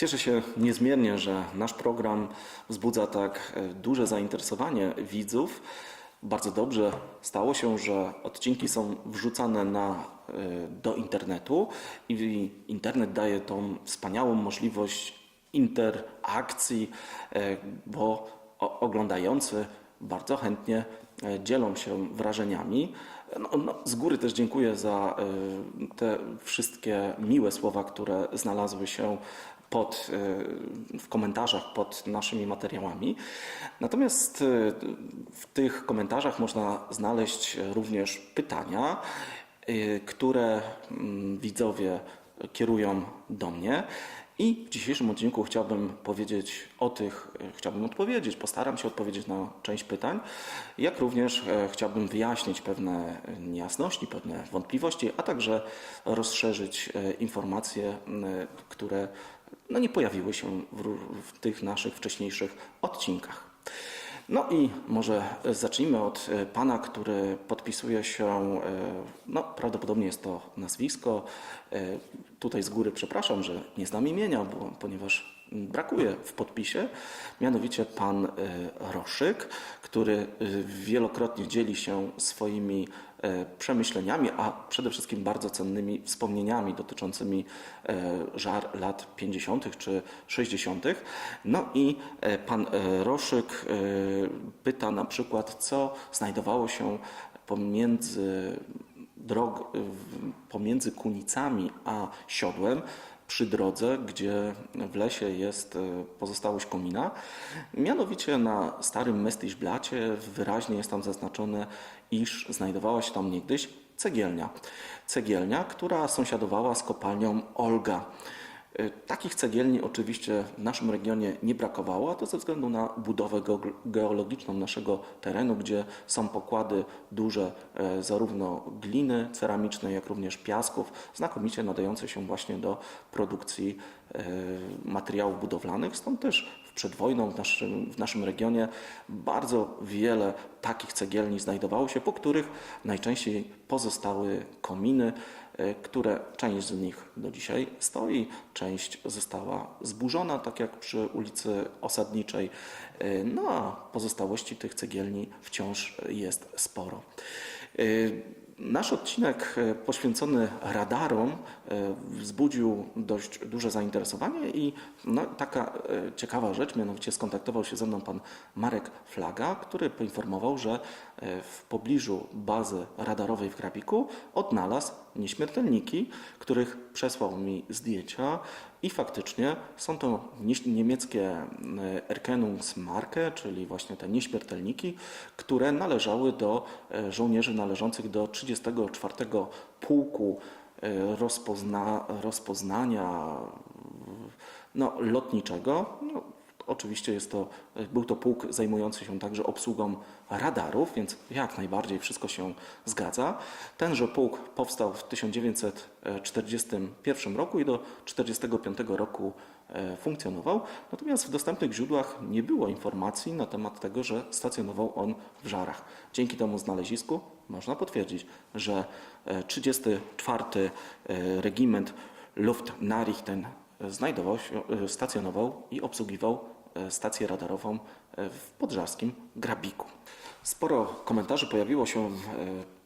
Cieszę się niezmiernie, że nasz program wzbudza tak e, duże zainteresowanie widzów. Bardzo dobrze stało się, że odcinki są wrzucane na, e, do internetu i internet daje tą wspaniałą możliwość interakcji, e, bo oglądający bardzo chętnie dzielą się wrażeniami. No, no, z góry też dziękuję za te wszystkie miłe słowa, które znalazły się pod, e, w komentarzach pod naszymi materiałami. Natomiast e, w tych komentarzach można znaleźć również pytania, e, które mm, widzowie kierują do mnie. I w dzisiejszym odcinku chciałbym powiedzieć o tych, chciałbym odpowiedzieć, postaram się odpowiedzieć na część pytań, jak również e, chciałbym wyjaśnić pewne niejasności, pewne wątpliwości, a także rozszerzyć e, informacje, które no, nie pojawiły się w, w tych naszych wcześniejszych odcinkach. No i może zacznijmy od e, pana, który podpisuje się, e, no prawdopodobnie jest to nazwisko. E, Tutaj z góry przepraszam, że nie znam imienia, bo, ponieważ brakuje w podpisie. Mianowicie pan e, Roszyk, który e, wielokrotnie dzieli się swoimi e, przemyśleniami, a przede wszystkim bardzo cennymi wspomnieniami dotyczącymi żar lat 50. czy 60. No i pan Roszyk pyta na przykład, co znajdowało się pomiędzy, drog, pomiędzy Kunicami a Siodłem przy drodze, gdzie w lesie jest e, pozostałość komina. Mianowicie na starym Mestiszblacie wyraźnie jest tam zaznaczone, iż znajdowała się tam niegdyś cegielnia. Cegielnia, która sąsiadowała z kopalnią Olga. E, Takich cegielni oczywiście w naszym regionie nie brakowało, a to ze względu na budowę geo- geologiczną naszego terenu, gdzie są pokłady duże e, zarówno gliny ceramicznej, jak również piasków, znakomicie nadające się właśnie do produkcji e, materiałów budowlanych. Stąd też przed wojną w naszym, w naszym regionie bardzo wiele takich cegielni znajdowało się, po których najczęściej pozostały kominy, które część z nich do dzisiaj stoi, część została zburzona, tak jak przy ulicy Osadniczej, E, no a pozostałości tych cegielni wciąż jest sporo. Nasz odcinek e, poświęcony radarom e, wzbudził dość duże zainteresowanie i no, taka e, ciekawa rzecz, mianowicie skontaktował się ze mną pan Marek Flaga, który poinformował, że w pobliżu bazy radarowej w Krabiku odnalazł nieśmiertelniki, których przesłał mi zdjęcia i faktycznie są to niemieckie e, Erkennungsmarke, czyli właśnie te nieśmiertelniki, które należały do e, żołnierzy należących do 34 Pułku e, rozpozna, rozpoznania no, lotniczego. Oczywiście jest to, był to pułk zajmujący się także obsługą radarów, więc jak najbardziej wszystko się zgadza. Tenże pułk powstał w 1941 roku i do 1945 roku e, funkcjonował. Natomiast w dostępnych źródłach nie było informacji na temat tego, że stacjonował on w Żarach. Dzięki temu znalezisku można potwierdzić, że e, 34 e, Regiment Luftnachrichten znajdował się, e, stacjonował i obsługiwał e, stację radarową e, w podżarskim Grabiku. Sporo komentarzy pojawiło się e,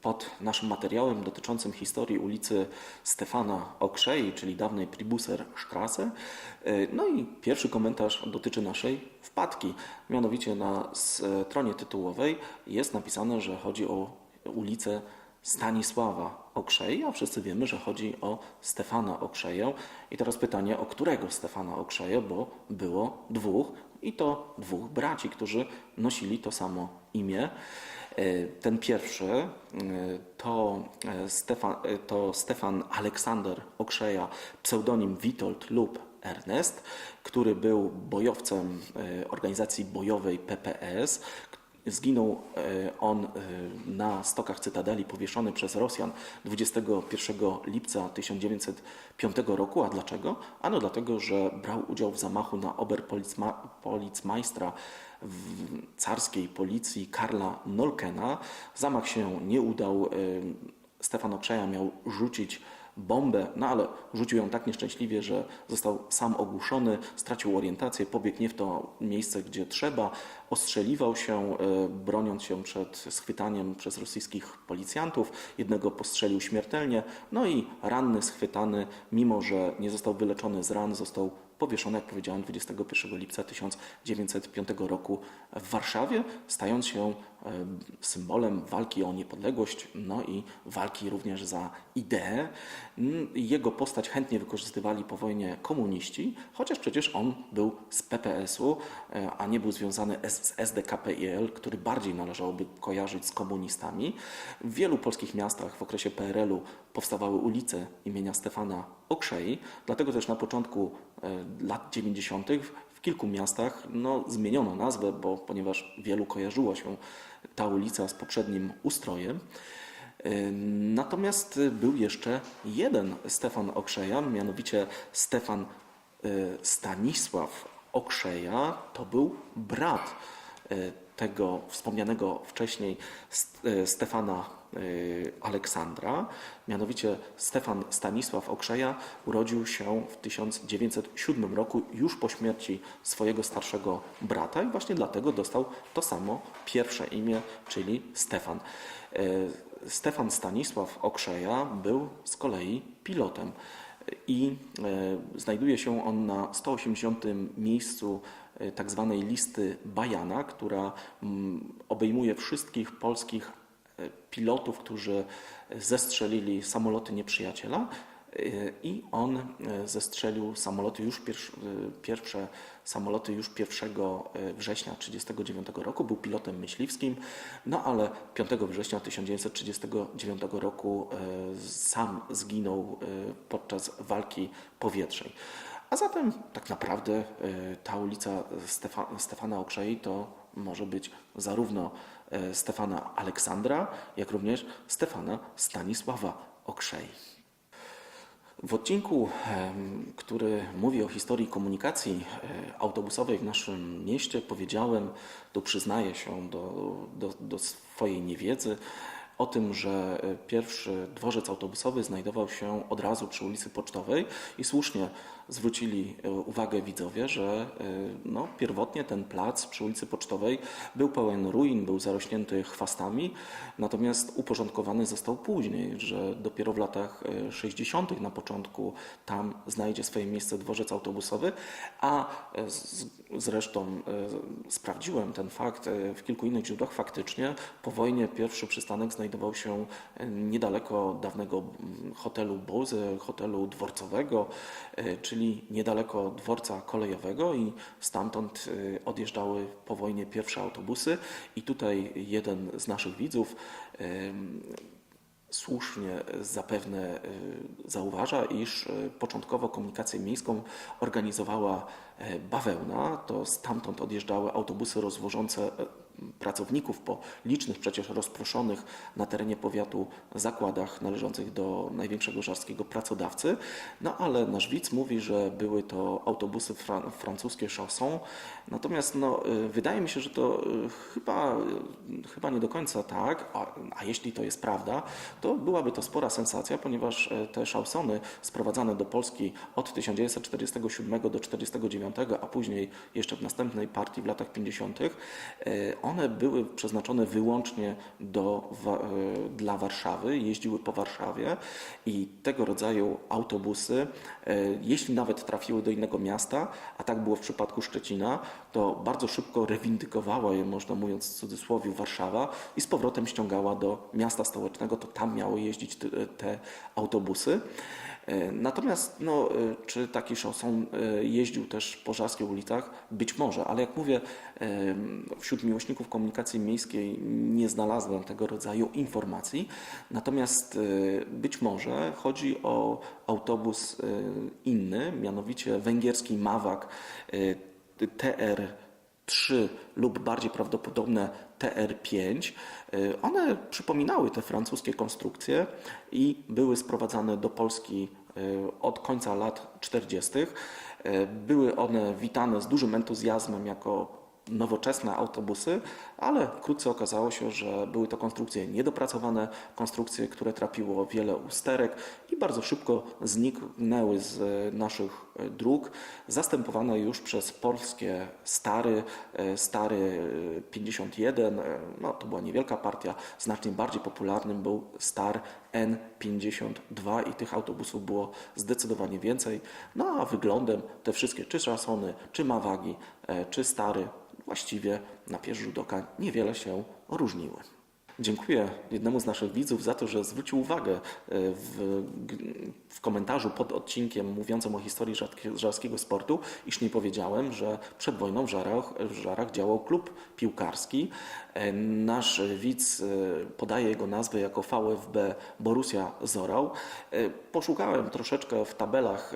pod naszym materiałem dotyczącym historii ulicy Stefana Okrzei, czyli dawnej Pribuser Straße. E, No i pierwszy komentarz dotyczy naszej wpadki. Mianowicie na stronie tytułowej jest napisane, że chodzi o ulicę Stanisława Okrzei, a wszyscy wiemy, że chodzi o Stefana Okrzeję. I teraz pytanie, o którego Stefana Okrzeję, bo było dwóch i to dwóch braci, którzy nosili to samo imię. E, Ten pierwszy e, to e, Stefan, to Stefan Aleksander Okrzeja, pseudonim Witold lub Ernest, który był bojowcem organizacji bojowej PPS, Zginął e, on e, na stokach Cytadeli powieszony przez Rosjan 21 lipca 1905 roku. A dlaczego? Ano dlatego, że brał udział w zamachu na oberpolicmeistra w carskiej policji Karla Nolkena. Zamach się nie udał. e, Stefan Okrzeja miał rzucić bombę, no ale rzucił ją tak nieszczęśliwie, że został sam ogłuszony, stracił orientację, pobiegł nie w to miejsce, gdzie trzeba, ostrzeliwał się, e, broniąc się przed schwytaniem przez rosyjskich policjantów. Jednego postrzelił śmiertelnie, no i ranny, schwytany, mimo że nie został wyleczony z ran, został powieszony, jak powiedziałem, 21 lipca 1905 roku w Warszawie, stając się symbolem walki o niepodległość, no i walki również za ideę. Mm, Jego postać chętnie wykorzystywali po wojnie komuniści, chociaż przecież on był z PPS-u, e, a nie był związany z SDKPIL, który bardziej należałoby kojarzyć z komunistami. W wielu polskich miastach w okresie PRL-u powstawały ulice imienia Stefana Okrzei, dlatego też na początku e, lat 90. kilku miastach no, zmieniono nazwę, bo ponieważ wielu kojarzyło się ta ulica z poprzednim ustrojem. Natomiast był jeszcze jeden Stefan Okrzeja, mianowicie Stefan e, Stanisław Okrzeja. To był brat e, tego wspomnianego wcześniej e, Stefana Aleksandra. Mianowicie Stefan Stanisław Okrzeja urodził się w 1907 roku, już po śmierci swojego starszego brata i właśnie dlatego dostał to samo pierwsze imię, czyli Stefan. E, Stefan Stanisław Okrzeja był z kolei pilotem i e, znajduje się on na 180 miejscu e, tak listy Bajana, która mm, obejmuje wszystkich polskich pilotów, którzy zestrzelili samoloty nieprzyjaciela e, i on e, zestrzelił samoloty już pierwsze, pierwsze samoloty już 1 września 1939 roku, był pilotem myśliwskim, no ale 5 września 1939 roku sam zginął podczas walki powietrznej. A zatem tak naprawdę ta ulica Stefa, Stefana Okrzei to może być zarówno e, Stefana Aleksandra, jak również Stefana Stanisława Okrzei. W odcinku, który mówi o historii komunikacji e, autobusowej w naszym mieście, powiedziałem, tu przyznaję się do, do, do swojej niewiedzy, o tym, że e, pierwszy dworzec autobusowy znajdował się od razu przy ulicy Pocztowej i słusznie zwrócili e, uwagę widzowie, że e, no, pierwotnie ten plac przy ulicy Pocztowej był pełen ruin, był zarośnięty chwastami, natomiast uporządkowany został później, że dopiero w latach e, 60. na początku tam znajdzie swoje miejsce dworzec autobusowy, a e, zresztą e, sprawdziłem ten fakt e, w kilku innych źródłach. Faktycznie po wojnie pierwszy przystanek znajdował się e, niedaleko dawnego hotelu Bozy, hotelu dworcowego, e, czyli niedaleko dworca kolejowego i stamtąd e, odjeżdżały po wojnie pierwsze autobusy i tutaj jeden z naszych widzów słusznie zapewne y, zauważa, iż y, początkowo komunikację miejską organizowała e, bawełna. To stamtąd odjeżdżały autobusy rozwożące e, pracowników po licznych, przecież rozproszonych na terenie powiatu zakładach należących do największego żarskiego pracodawcy. No ale nasz widz mówi, że były to autobusy fran- francuskie Chausson. Natomiast no, y, wydaje mi się, że to y, chyba, y, chyba nie do końca tak, a, a jeśli to jest prawda, to byłaby to spora sensacja, ponieważ e, te Chaussony sprowadzane do Polski od 1947 do 1949, a później jeszcze w następnej partii w latach 50., e, one były przeznaczone wyłącznie do, e, dla Warszawy, jeździły po Warszawie i tego rodzaju autobusy, e, jeśli nawet trafiły do innego miasta, a tak było w przypadku Szczecina, to bardzo szybko rewindykowała je, można mówiąc w cudzysłowie, Warszawa i z powrotem ściągała do miasta stołecznego, to tam miały jeździć te autobusy. E, Natomiast no, e, czy taki Chausson e, jeździł też po żarskich ulicach? Być może, ale jak mówię, wśród miłośników komunikacji miejskiej nie znalazłem tego rodzaju informacji. Natomiast być może chodzi o autobus inny, mianowicie węgierski Mawak TR 3 lub bardziej prawdopodobne TR5. Y, One przypominały te francuskie konstrukcje i były sprowadzane do Polski y, od końca lat 40. Y, Były one witane z dużym entuzjazmem jako nowoczesne autobusy, ale wkrótce okazało się, że były to konstrukcje niedopracowane, konstrukcje, które trapiło wiele usterek i bardzo szybko zniknęły z naszych dróg, zastępowane już przez polskie stary, e, stary e, 51, e, no to była niewielka partia, znacznie bardziej popularnym był star N52 i tych autobusów było zdecydowanie więcej. No a wyglądem te wszystkie, czy szasony, czy mawagi, e, czy stary, właściwie na pierwszy rzut oka niewiele się różniły. Dziękuję jednemu z naszych widzów za to, że zwrócił uwagę e, w, w komentarzu pod odcinkiem mówiącym o historii żarskiego sportu, iż nie powiedziałem, że przed wojną w Żarach, w Żarach działał klub piłkarski. E, Nasz widz e, podaje jego nazwę jako VfB Borussia Zorau. E, Poszukałem troszeczkę w tabelach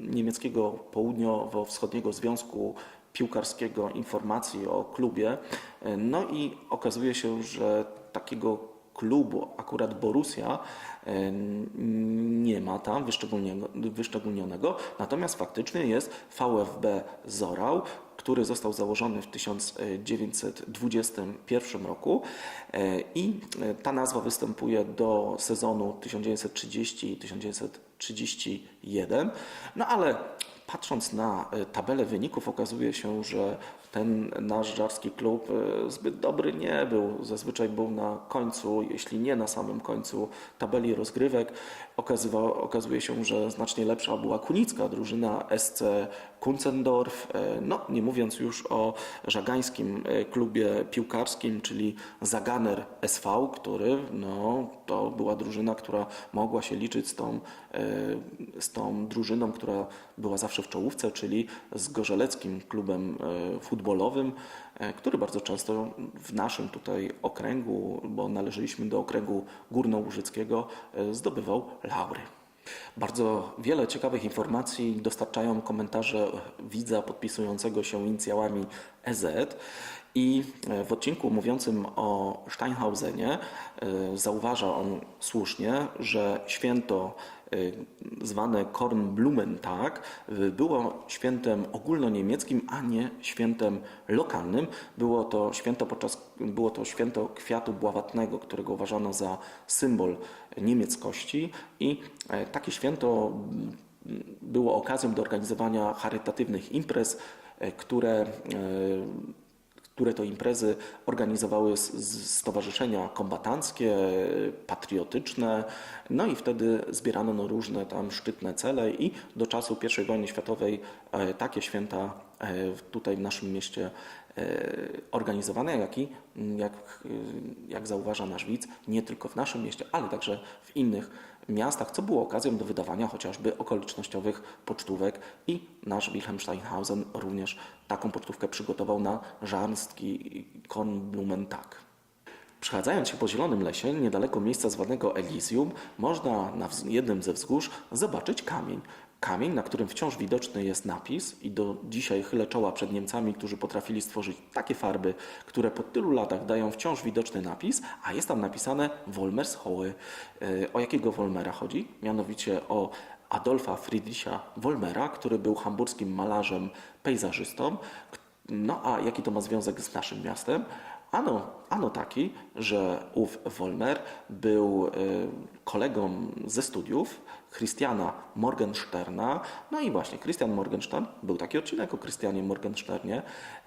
niemieckiego południowo-wschodniego związku piłkarskiego informacji o klubie. No i okazuje się, że takiego klubu, akurat Borussia, e, nie ma tam wyszczególnionego. Natomiast faktycznie jest VfB Zorau, który został założony w 1921 roku e, i e, ta nazwa występuje do sezonu 1930 i 1931. No ale patrząc na tabelę wyników okazuje się, że ten nasz żarski klub e, zbyt dobry nie był. Zazwyczaj był na końcu, jeśli nie na samym końcu tabeli rozgrywek. Okazywa, okazuje się, że znacznie lepsza była kunicka drużyna SC Kunzendorf. E, No, nie mówiąc już o żagańskim e, klubie piłkarskim, czyli Zaganer SV, który no, to była drużyna, która mogła się liczyć z tą, z tą drużyną, która była zawsze w czołówce, czyli z Gorzeleckim klubem e, futbolowym, e, który bardzo często w naszym tutaj okręgu, bo należeliśmy do okręgu górnołużyckiego, e, zdobywał laury. Bardzo wiele ciekawych informacji dostarczają komentarze widza podpisującego się inicjałami EZ. I e, w odcinku mówiącym o Steinhausenie zauważa on słusznie, że święto zwane Kornblumentag e, było świętem ogólnoniemieckim, a nie świętem lokalnym. Było to święto podczas było to święto kwiatu bławatnego, którego uważano za symbol niemieckości i e, takie święto mm, było okazją do organizowania charytatywnych imprez, e, które e, które to imprezy organizowały stowarzyszenia kombatanckie, patriotyczne, no i wtedy zbierano na różne tam szczytne cele i do czasu I wojny światowej e, takie święta e, tutaj w naszym mieście e, organizowane, jak i, jak, jak zauważa nasz widz, nie tylko w naszym mieście, ale także w innych miastach, co było okazją do wydawania chociażby okolicznościowych pocztówek i nasz Wilhelm Steinhausen również taką pocztówkę przygotował na żarski Kornblumentag. Przechadzając się po Zielonym Lesie, niedaleko miejsca zwanego Elysium, można na jednym ze wzgórz zobaczyć kamień. Kamień, na którym wciąż widoczny jest napis i do dzisiaj chylę czoła przed Niemcami, którzy potrafili stworzyć takie farby, które po tylu latach dają wciąż widoczny napis, a jest tam napisane Wolmershohe. E, O jakiego Wolmera chodzi? Mianowicie o Adolfa Friedricha Wolmera, który był hamburskim malarzem, pejzażystą. No a jaki to ma związek z naszym miastem? Ano, ano taki, że ów Wolmer był y, kolegą ze studiów Christiana Morgensterna. No i właśnie, Christian Morgenstern, był taki odcinek o Christianie Morgensternie,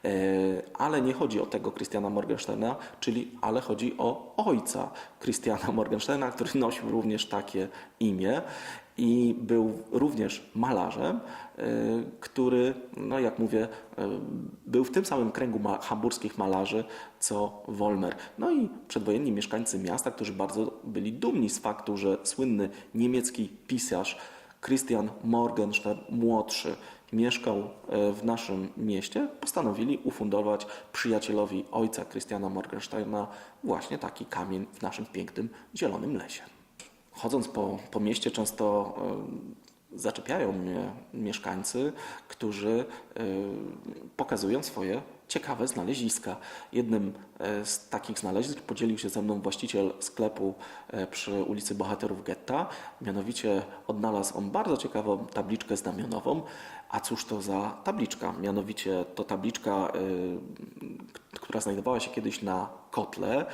y, ale nie chodzi o tego Christiana Morgensterna, czyli ale chodzi o ojca Christiana Morgensterna, który nosił również takie imię i był również malarzem, y, który, no jak mówię, y, był w tym samym kręgu hamburskich malarzy co Wolmer. No i przedwojenni mieszkańcy miasta, którzy bardzo byli dumni z faktu, że słynny niemiecki pisarz Christian Morgenstern młodszy mieszkał e, w naszym mieście, postanowili ufundować przyjacielowi ojca Christiana Morgensterna właśnie taki kamień w naszym pięknym zielonym lesie. Chodząc po, po mieście często y, zaczepiają mnie mieszkańcy, którzy y, pokazują swoje ciekawe znaleziska. Jednym e, z takich znalezisk podzielił się ze mną właściciel sklepu e, przy ulicy Bohaterów Getta. Mianowicie odnalazł on bardzo ciekawą tabliczkę znamionową. A cóż to za tabliczka? Mianowicie to tabliczka, która znajdowała się kiedyś na kotle.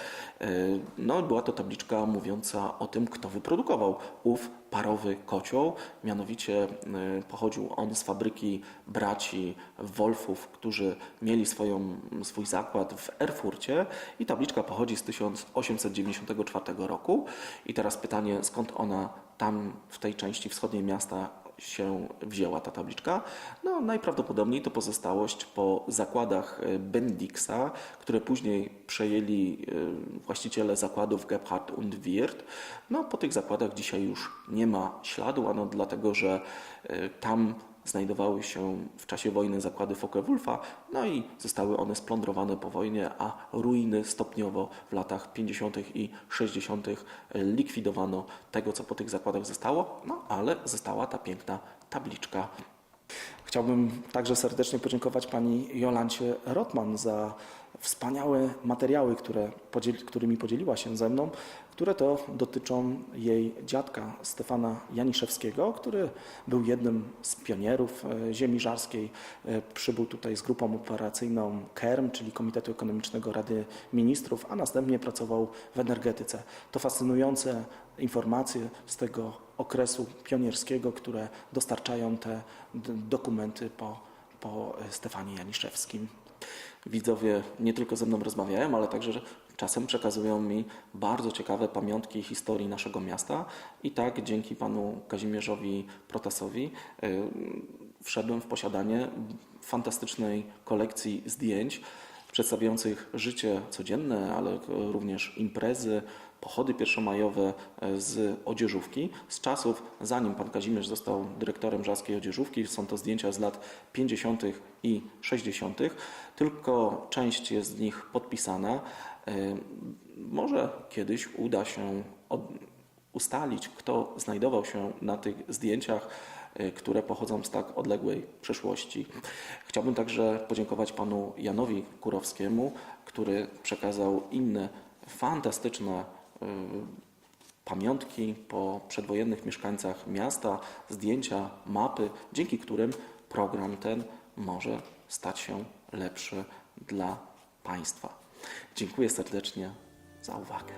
Y, No, była to tabliczka mówiąca o tym, kto wyprodukował ów parowy kocioł. Mianowicie y, pochodził on z fabryki braci Wolfów, którzy mieli swoją, swój zakład w Erfurcie i tabliczka pochodzi z 1894 roku. I teraz pytanie, skąd ona tam w tej części wschodniej miasta się wzięła ta tabliczka? No, najprawdopodobniej to pozostałość po zakładach e, Bendixa, które później przejęli e, właściciele zakładów Gebhardt und Wirth. No, po tych zakładach dzisiaj już nie ma śladu, ano dlatego, że e, tam znajdowały się w czasie wojny zakłady Focke-Wulfa, no i zostały one splądrowane po wojnie, a ruiny stopniowo w latach 50. i 60. likwidowano tego, co po tych zakładach zostało, no ale została ta piękna tabliczka. Chciałbym także serdecznie podziękować pani Jolancie Rotman za wspaniałe materiały, które którymi podzieliła się ze mną, które to dotyczą jej dziadka Stefana Janiszewskiego, który był jednym z pionierów e, ziemi żarskiej. E, Przybył tutaj z grupą operacyjną KERM, czyli Komitetu Ekonomicznego Rady Ministrów, a następnie pracował w energetyce. To fascynujące informacje z tego okresu pionierskiego, które dostarczają te dokumenty po, po e, Stefanie Janiszewskim. Widzowie nie tylko ze mną rozmawiają, ale także czasem przekazują mi bardzo ciekawe pamiątki historii naszego miasta. I tak dzięki panu Kazimierzowi Protasowi y, wszedłem w posiadanie fantastycznej kolekcji zdjęć przedstawiających życie codzienne, ale również imprezy, pochody pierwszomajowe e, z odzieżówki z czasów, zanim pan Kazimierz został dyrektorem Żarskiej Odzieżówki. Są to zdjęcia z lat 50. i 60. Tylko część jest z nich podpisana. E, Może kiedyś uda się ustalić, kto znajdował się na tych zdjęciach, y, które pochodzą z tak odległej przeszłości. Chciałbym także podziękować panu Janowi Kurowskiemu, który przekazał inne fantastyczne pamiątki po przedwojennych mieszkańcach miasta, zdjęcia, mapy, dzięki którym program ten może stać się lepszy dla Państwa. Dziękuję serdecznie za uwagę.